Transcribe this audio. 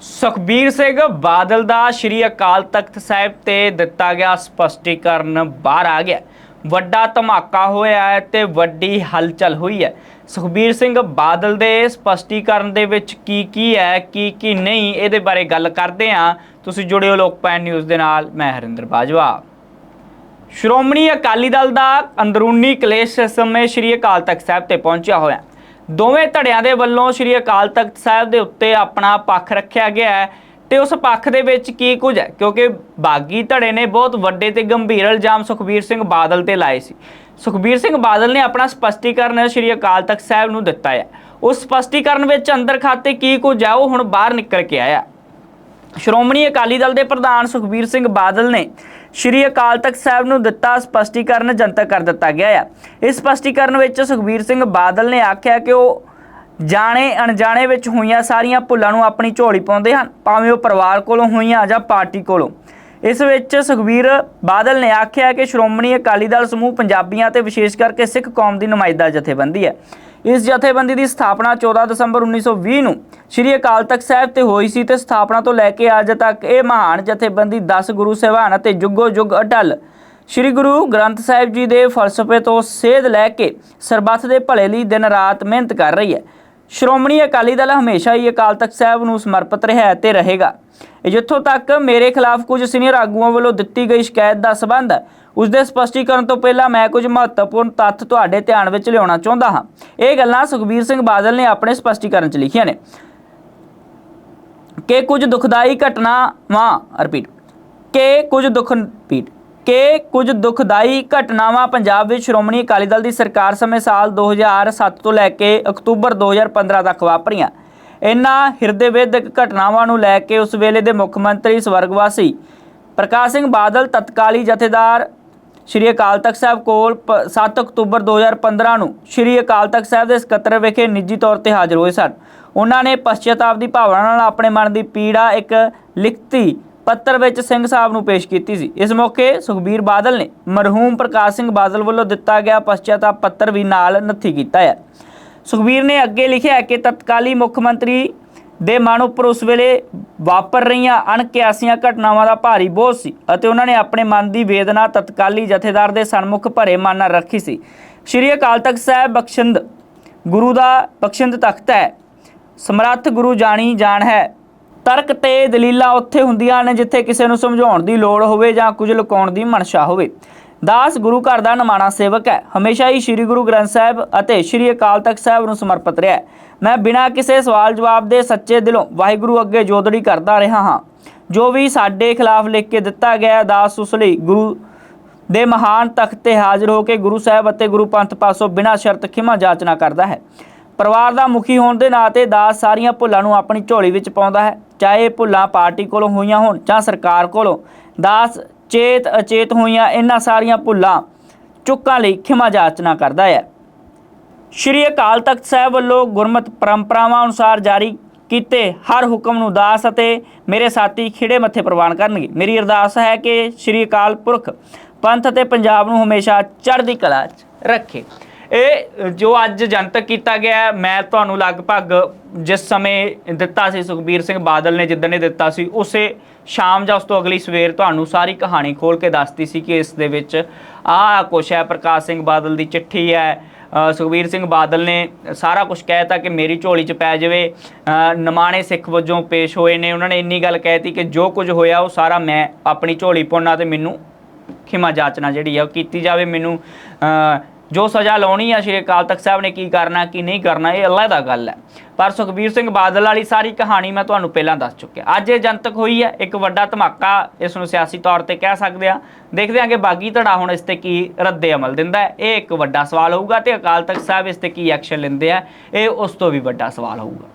ਸੁਖਬੀਰ ਸਿੰਘ ਬਾਦਲ ਦਾ ਸ਼੍ਰੀ ਅਕਾਲ ਤਖਤ ਸਾਹਿਬ ਤੇ ਦਿੱਤਾ ਗਿਆ ਸਪਸ਼ਟੀਕਰਨ ਬਾਹਰ ਆ ਗਿਆ। ਵੱਡਾ ਧਮਾਕਾ ਹੋਇਆ ਹੈ ਤੇ ਵੱਡੀ ਹਲਚਲ ਹੋਈ ਹੈ। ਸੁਖਬੀਰ ਸਿੰਘ ਬਾਦਲ ਦੇ ਸਪਸ਼ਟੀਕਰਨ ਦੇ ਵਿੱਚ ਕੀ ਕੀ ਹੈ, ਕੀ ਕੀ ਨਹੀਂ, ਇਹਦੇ ਬਾਰੇ ਗੱਲ ਕਰਦੇ ਹਾਂ। ਤੁਸੀਂ ਜੁੜਿਓ ਲੋਕਪਾਲ ਨਿਊਜ਼ ਦੇ ਨਾਲ, ਮੈਂ ਹਰਿੰਦਰ ਬਾਜਵਾ। ਸ਼੍ਰੋਮਣੀ ਅਕਾਲੀ ਦਲ ਦਾ ਅੰਦਰੂਨੀ ਕਲੇਸ਼ ਇਸ ਸਮੇਂ ਸ਼੍ਰੀ ਅਕਾਲ ਤਖਤ ਸਾਹਿਬ ਤੇ ਪਹੁੰਚਿਆ ਹੋਇਆ। ਦੋਵੇਂ ਧੜਿਆਂ ਦੇ ਵੱਲੋਂ ਸ਼੍ਰੀ ਅਕਾਲ ਤਖਤ ਸਾਹਿਬ ਦੇ ਉੱਤੇ ਆਪਣਾ ਪੱਖ ਰੱਖਿਆ ਗਿਆ ਹੈ। ਤੇ ਉਸ ਪੱਖ ਦੇ ਵਿੱਚ ਕੀ ਕੁਝ ਹੈ? ਕਿਉਂਕਿ ਬਾਗੀ ਧੜੇ ਨੇ ਬਹੁਤ ਵੱਡੇ ਤੇ ਗੰਭੀਰ ਇਲਜ਼ਾਮ ਸੁਖਬੀਰ ਸਿੰਘ ਬਾਦਲ ਤੇ ਲਾਏ ਸੀ। ਸੁਖਬੀਰ ਸਿੰਘ ਬਾਦਲ ਨੇ ਆਪਣਾ ਸਪਸ਼ਟੀਕਰਨ ਸ਼੍ਰੀ ਅਕਾਲ ਤਖਤ ਸਾਹਿਬ ਨੂੰ ਦਿੱਤਾ ਹੈ। ਉਸ ਸਪਸ਼ਟੀਕਰਨ ਵਿੱਚ ਅੰਦਰ ਖਾਤੇ ਕੀ ਕੁਝ ਹੈ? ਉਹ ਹੁਣ ਬਾਹਰ ਨਿਕਲ ਕੇ ਆਇਆ। ਸ਼੍ਰੋਮਣੀ ਅਕਾਲੀ ਦਲ ਦੇ ਪ੍ਰਧਾਨ ਸੁਖਬੀਰ ਸਿੰਘ ਬਾਦਲ ਨੇ ਸ਼੍ਰੀ ਅਕਾਲ ਤਖਤ ਸਾਹਿਬ ਨੂੰ ਦਿੱਤਾ ਸਪਸ਼ਟੀਕਰਨ ਜਨਤਕ ਕਰ ਦਿੱਤਾ ਗਿਆ ਹੈ ਇਸ ਸਪਸ਼ਟੀਕਰਨ ਵਿੱਚ ਸੁਖਬੀਰ ਸਿੰਘ ਬਾਦਲ ਨੇ ਆਖਿਆ ਕਿ ਉਹ ਜਾਣੇ ਅਣਜਾਣੇ ਵਿੱਚ ਹੋਈਆਂ ਸਾਰੀਆਂ ਭੁੱਲਾਂ ਨੂੰ ਆਪਣੀ ਝੋਲੀ ਪਾਉਂਦੇ ਹਨ, ਭਾਵੇਂ ਉਹ ਪਰਿਵਾਰ ਕੋਲੋਂ ਹੋਈਆਂ ਜਾਂ ਪਾਰਟੀ ਕੋਲੋਂ। ਇਸ ਵਿੱਚ ਸੁਖਬੀਰ ਬਾਦਲ ਨੇ ਆਖਿਆ ਕਿ ਸ਼੍ਰੋਮਣੀ ਅਕਾਲੀ ਦਲ ਸਮੂਹ ਪੰਜਾਬੀਆਂ ਤੇ ਵਿਸ਼ੇਸ਼ ਕਰਕੇ ਸਿੱਖ ਕੌਮ ਦੀ ਨੁਮਾਇੰਦਾ ਜਥੇਬੰਦੀ ਹੈ। ਇਸ ਜਥੇਬੰਦੀ ਦੀ ਸਥਾਪਨਾ 14 ਦਸੰਬਰ 1920 ਨੂੰ ਸ੍ਰੀ ਅਕਾਲ ਤਖਤ ਸਾਹਿਬ ਤੇ ਹੋਈ ਸੀ ਤੇ ਸਥਾਪਨਾ ਤੋਂ ਲੈ ਕੇ ਅੱਜ ਤੱਕ ਇਹ ਮਹਾਨ ਜਥੇਬੰਦੀ 10 ਗੁਰੂ ਸਾਹਿਬਾਨ ਅਤੇ ਜੁਗੋ ਜੁਗ ਅਟਲ ਸ੍ਰੀ ਗੁਰੂ ਗ੍ਰੰਥ ਸਾਹਿਬ ਜੀ ਦੇ ਫਲਸਫੇ ਤੋਂ ਸੇਧ ਲੈ ਕੇ ਸਰਬੱਤ ਦੇ ਭਲੇ ਲਈ ਦਿਨ ਰਾਤ ਮਿਹਨਤ ਕਰ ਰਹੀ ਹੈ। ਸ਼੍ਰੋਮਣੀ ਅਕਾਲੀ ਦਲ ਹਮੇਸ਼ਾ ਹੀ ਅਕਾਲ ਤਖਤ ਸਾਹਿਬ ਨੂੰ ਸਮਰਪਿਤ ਰਿਹਾ ਹੈ ਤੇ ਰਹੇਗਾ। ਜਿੱਥੋਂ ਤੱਕ ਮੇਰੇ ਖਿਲਾਫ ਕੁਝ ਸੀਨੀਅਰ ਆਗੂਆਂ ਵੱਲੋਂ ਦਿੱਤੀ ਗਈ ਸ਼ਿਕਾਇਤ ਦਾ ਸਬੰਧ ਹੈ ਉਸ ਦੇ ਸਪਸ਼ਟੀਕਰਨ ਤੋਂ ਪਹਿਲਾਂ ਮੈਂ ਕੁਝ ਮਹੱਤਵਪੂਰਨ ਤੱਥ ਤੁਹਾਡੇ ਧਿਆਨ ਵਿੱਚ ਲਿਆਉਣਾ ਚਾਹੁੰਦਾ ਹਾਂ। ਇਹ ਗੱਲਾਂ ਸੁਖਬੀਰ ਸਿੰਘ ਬਾਦਲ ਨੇ ਆਪਣੇ ਸਪਸ਼ਟੀਕਰਨ 'ਚ ਲਿਖੀਆਂ ਨੇ। ਕਿ ਕੁਝ ਦੁਖਦਾਈ ਘਟਨਾਵਾਂ ਰਿਪੀਟ ਕਿ ਕੁਝ ਦੁੱਖ ਰਿਪੀਟ ਕਿ ਕੁਝ ਦੁਖਦਾਈ ਘਟਨਾਵਾਂ ਪੰਜਾਬ ਵਿੱਚ ਸ਼੍ਰੋਮਣੀ ਅਕਾਲੀ ਦਲ ਦੀ ਸਰਕਾਰ ਸਮੇਂ ਸਾਲ 2007 ਤੋਂ ਲੈ ਕੇ ਅਕਤੂਬਰ 2015 ਤੱਕ ਵਾਪਰੀਆਂ। ਇਨ੍ਹਾਂ ਹਿਰਦੇ ਵੇਦਕ ਘਟਨਾਵਾਂ ਨੂੰ ਲੈ ਕੇ ਉਸ ਵੇਲੇ ਦੇ ਮੁੱਖ ਮੰਤਰੀ ਸਵਰਗਵਾਸੀ ਪ੍ਰਕਾਸ਼ ਸਿੰਘ ਬਾਦਲ, ਤਤਕਾਲੀ ਜਥੇਦਾਰ ਸ਼੍ਰੀ ਅਕਾਲ ਤਖਤ ਸਾਹਿਬ ਕੋਲ ਪ- 7 ਅਕਤੂਬਰ 2015 ਨੂੰ ਸ਼੍ਰੀ ਅਕਾਲ ਤਖਤ ਸਾਹਿਬ ਦੇ ਸਕੱਤਰ ਵਿਖੇ ਨਿੱਜੀ ਤੌਰ ਤੇ ਹਾਜ਼ਰ ਹੋਏ ਸਨ। ਉਹਨਾਂ ਨੇ ਪਛਤਾਪ ਦੀ ਭਾਵਨਾ ਨਾਲ ਆਪਣੇ ਮਨ ਦੀ ਪੀੜਾ ਇੱਕ ਲਿਖਤੀ ਪੱਤਰ ਵਿੱਚ ਸਿੰਘ ਸਾਹਿਬ ਨੂੰ ਪੇਸ਼ ਕੀਤੀ ਸੀ। ਇਸ ਮੌਕੇ ਸੁਖਬੀਰ ਬਾਦਲ ਨੇ ਮਰਹੂਮ ਪ੍ਰਕਾਸ਼ ਸਿੰਘ ਬਾਦਲ ਵੱਲੋਂ ਦਿੱਤਾ ਗਿਆ ਪਛਤਾਪ ਪੱਤਰ ਵੀ ਨਾਲ ਨੱਥੀ ਕੀਤਾ ਹੈ। ਸੁਖਬੀਰ ਨੇ ਅੱਗੇ ਲਿਖਿਆ ਕਿ ਤਤਕਾਲੀ ਮੁੱਖ ਮੰਤਰੀ ਦੇ ਮਨ ਉੱਪਰ ਉਸ ਵੇਲੇ ਵਾਪਰ ਰਹੀਆਂ ਅਣਕਿਆਸੀਆਂ ਘਟਨਾਵਾਂ ਦਾ ਭਾਰੀ ਬੋਝ ਸੀ ਅਤੇ ਉਹਨਾਂ ਨੇ ਆਪਣੇ ਮਨ ਦੀ ਵੇਦਨਾ ਤਤਕਾਲੀ ਜਥੇਦਾਰ ਦੇ ਸਨਮੁਖ ਭਰੇ ਮਨ ਨਾਲ ਰੱਖੀ ਸੀ। ਸ਼੍ਰੀ ਅਕਾਲ ਤਖਤ ਸਾਹਿਬ ਬਖਸ਼ਿੰਦ ਗੁਰੂ ਦਾ ਬਖਸ਼ਿੰਦ ਤਖਤ ਹੈ। ਸਮਰੱਥ ਗੁਰੂ ਜਾਣੀ ਜਾਣ ਹੈ। ਤਰਕ ਤੇ ਦਲੀਲਾਂ ਉੱਥੇ ਹੁੰਦੀਆਂ ਨੇ ਜਿੱਥੇ ਕਿਸੇ ਨੂੰ ਸਮਝਾਉਣ ਦੀ ਲੋੜ ਹੋਵੇ ਜਾਂ ਕੁਝ ਲੁਕਾਉਣ ਦੀ ਮਨਸ਼ਾ ਹੋਵੇ। ਦਾਸ ਗੁਰੂ ਘਰ ਦਾ ਨਮਾਣਾ ਸੇਵਕ ਹੈ। ਹਮੇਸ਼ਾ ਹੀ ਸ੍ਰੀ ਗੁਰੂ ਗ੍ਰੰਥ ਸਾਹਿਬ ਅਤੇ ਸ੍ਰੀ ਅਕਾਲ ਤਖਤ ਸਾਹਿਬ ਨੂੰ ਸਮਰਪਿਤ ਰਿਹਾ ਮੈਂ ਬਿਨਾਂ ਕਿਸੇ ਸਵਾਲ ਜਵਾਬ ਦੇ ਸੱਚੇ ਦਿਲੋਂ ਵਾਹਿਗੁਰੂ ਅੱਗੇ ਜੋਦੜੀ ਕਰਦਾ ਰਿਹਾ ਹਾਂ। ਜੋ ਵੀ ਸਾਡੇ ਖਿਲਾਫ ਲਿਖ ਕੇ ਦਿੱਤਾ ਗਿਆ ਦਾਸ ਉਸ ਲਈ ਗੁਰੂ ਦੇ ਮਹਾਨ ਤਖਤ ਤੇ ਹਾਜ਼ਰ ਹੋ ਕੇ ਗੁਰੂ ਸਾਹਿਬ ਅਤੇ ਗੁਰੂ ਪੰਥ ਪਾਸੋਂ ਬਿਨਾਂ ਸ਼ਰਤ ਖਿਮਾ ਜਾਚਨਾ ਕਰਦਾ ਹੈ। ਪਰਿਵਾਰ ਦਾ ਮੁਖੀ ਹੋਣ ਦੇ ਨਾਤੇ ਦਾਸ ਸਾਰੀਆਂ ਭੁੱਲਾਂ ਨੂੰ ਆਪਣੀ ਝੋਲੀ ਵਿੱਚ ਪਾਉਂਦਾ ਹੈ। ਚਾਹੇ ਇਹ ਭੁੱਲਾਂ ਪਾਰਟੀ ਕੋਲੋਂ ਹੋਈਆਂ ਹੋਣ ਜਾਂ ਸਰਕਾਰ ਕੋਲੋਂ, ਦਾਸ ਚੇਤ ਅਚੇਤ ਹੋਈਆਂ ਇਹਨਾਂ ਸਾਰੀਆਂ ਭੁੱਲਾਂ ਚੁੱਕਾਂ ਲਈ ਖਿਮਾ ਜਾਚਨਾ ਕਰਦਾ ਹੈ। ਸ਼੍ਰੀ ਅਕਾਲ ਤਖਤ ਸਾਹਿਬ ਵੱਲੋਂ ਗੁਰਮਤ ਪਰੰਪਰਾਵਾਂ ਅਨੁਸਾਰ ਜਾਰੀ ਕੀਤੇ ਹਰ ਹੁਕਮ ਨੂੰ ਦਾਸ ਅਤੇ ਮੇਰੇ ਸਾਥੀ ਖਿੜੇ ਮੱਥੇ ਪ੍ਰਵਾਨ ਕਰਨਗੇ। ਮੇਰੀ ਅਰਦਾਸ ਹੈ ਕਿ ਸ਼੍ਰੀ ਅਕਾਲ ਪੁਰਖ ਪੰਥ ਅਤੇ ਪੰਜਾਬ ਨੂੰ ਹਮੇਸ਼ਾ ਚੜ੍ਹਦੀ ਕਲਾ 'ਚ ਰੱਖੇ। ਇਹ, ਜੋ ਅੱਜ ਜਨਤਕ ਕੀਤਾ ਗਿਆ ਮੈਂ ਤੁਹਾਨੂੰ ਲਗਭਗ ਜਿਸ ਸਮੇਂ ਦਿੱਤਾ ਸੀ, ਸੁਖਬੀਰ ਸਿੰਘ ਬਾਦਲ ਨੇ ਜਿੱਦਣ ਇਹ ਦਿੱਤਾ ਸੀ, ਉਸੇ ਸ਼ਾਮ ਜਾਂ ਉਸ ਤੋਂ ਅਗਲੀ ਸਵੇਰ ਤੁਹਾਨੂੰ ਸਾਰੀ ਕਹਾਣੀ ਖੋਲ ਕੇ ਦੱਸਤੀ ਸੀ ਕਿ ਇਸ ਦੇ ਵਿੱਚ ਆਹ ਕੁਛ ਹੈ, ਪ੍ਰਕਾਸ਼ ਸਿੰਘ ਬਾਦਲ ਦੀ ਚਿੱਠੀ ਹੈ। ਸੁਖਬੀਰ ਸਿੰਘ ਬਾਦਲ ਨੇ ਸਾਰਾ ਕੁਝ ਕਹਿਤਾ ਕਿ ਮੇਰੀ ਝੋਲੀ 'ਚ ਪੈ ਜਾਵੇ। ਨਮਾਣੇ ਸਿੱਖ ਵਜੋਂ ਪੇਸ਼ ਹੋਏ ਨੇ, ਉਹਨਾਂ ਨੇ ਇੰਨੀ ਗੱਲ ਕਹਿਤੀ ਕਿ ਜੋ ਕੁਝ ਹੋਇਆ, ਉਹ ਸਾਰਾ ਮੈਂ ਆਪਣੀ ਝੋਲੀ ਪਾਉਣਾ ਤੇ ਮੈਨੂੰ ਖਿਮਾ ਜਾਚਨਾ ਜਿਹੜੀ ਆ, ਉਹ ਕੀਤੀ ਜਾਵੇ। ਮੈਨੂੰ ਜੋ ਸਜ਼ਾ ਲਾਉਣੀ ਆ ਸ਼੍ਰੀ ਅਕਾਲ ਤਖਤ ਸਾਹਿਬ ਨੇ ਕੀ ਕਰਨਾ, ਕੀ ਨਹੀਂ ਕਰਨਾ, ਇਹ ਅੱਲਾ ਦਾ ਗੱਲ ਹੈ। ਪਰ ਸੁਖਬੀਰ ਸਿੰਘ ਬਾਦਲ ਵਾਲੀ ਸਾਰੀ ਕਹਾਣੀ ਮੈਂ ਤੁਹਾਨੂੰ ਪਹਿਲਾਂ ਦੱਸ ਚੁੱਕਿਆ। ਅੱਜ ਇਹ ਜਨਤਕ ਹੋਈ ਹੈ, ਇੱਕ ਵੱਡਾ ਧਮਾਕਾ ਇਸ ਨੂੰ ਸਿਆਸੀ ਤੌਰ ਤੇ ਕਹਿ ਸਕਦੇ ਆ। ਦੇਖਦੇ ਹਾਂ ਕਿ ਬਾਗੀ ਧੜਾ ਹੁਣ ਇਸ ਤੇ ਕੀ ਰੱਦੇ ਅਮਲ ਦਿੰਦਾ ਹੈ। ਇਹ ਇੱਕ ਵੱਡਾ ਸਵਾਲ ਹੋਊਗਾ ਤੇ ਅਕਾਲ ਤਖਤ ਸਾਹਿਬ ਇਸ ਤੇ ਕੀ ਐਕਸ਼ਨ ਲੈਂਦੇ ਆ, ਇਹ ਉਸ ਤੋਂ ਵੀ ਵੱਡਾ ਸਵਾਲ ਹੋਊਗਾ।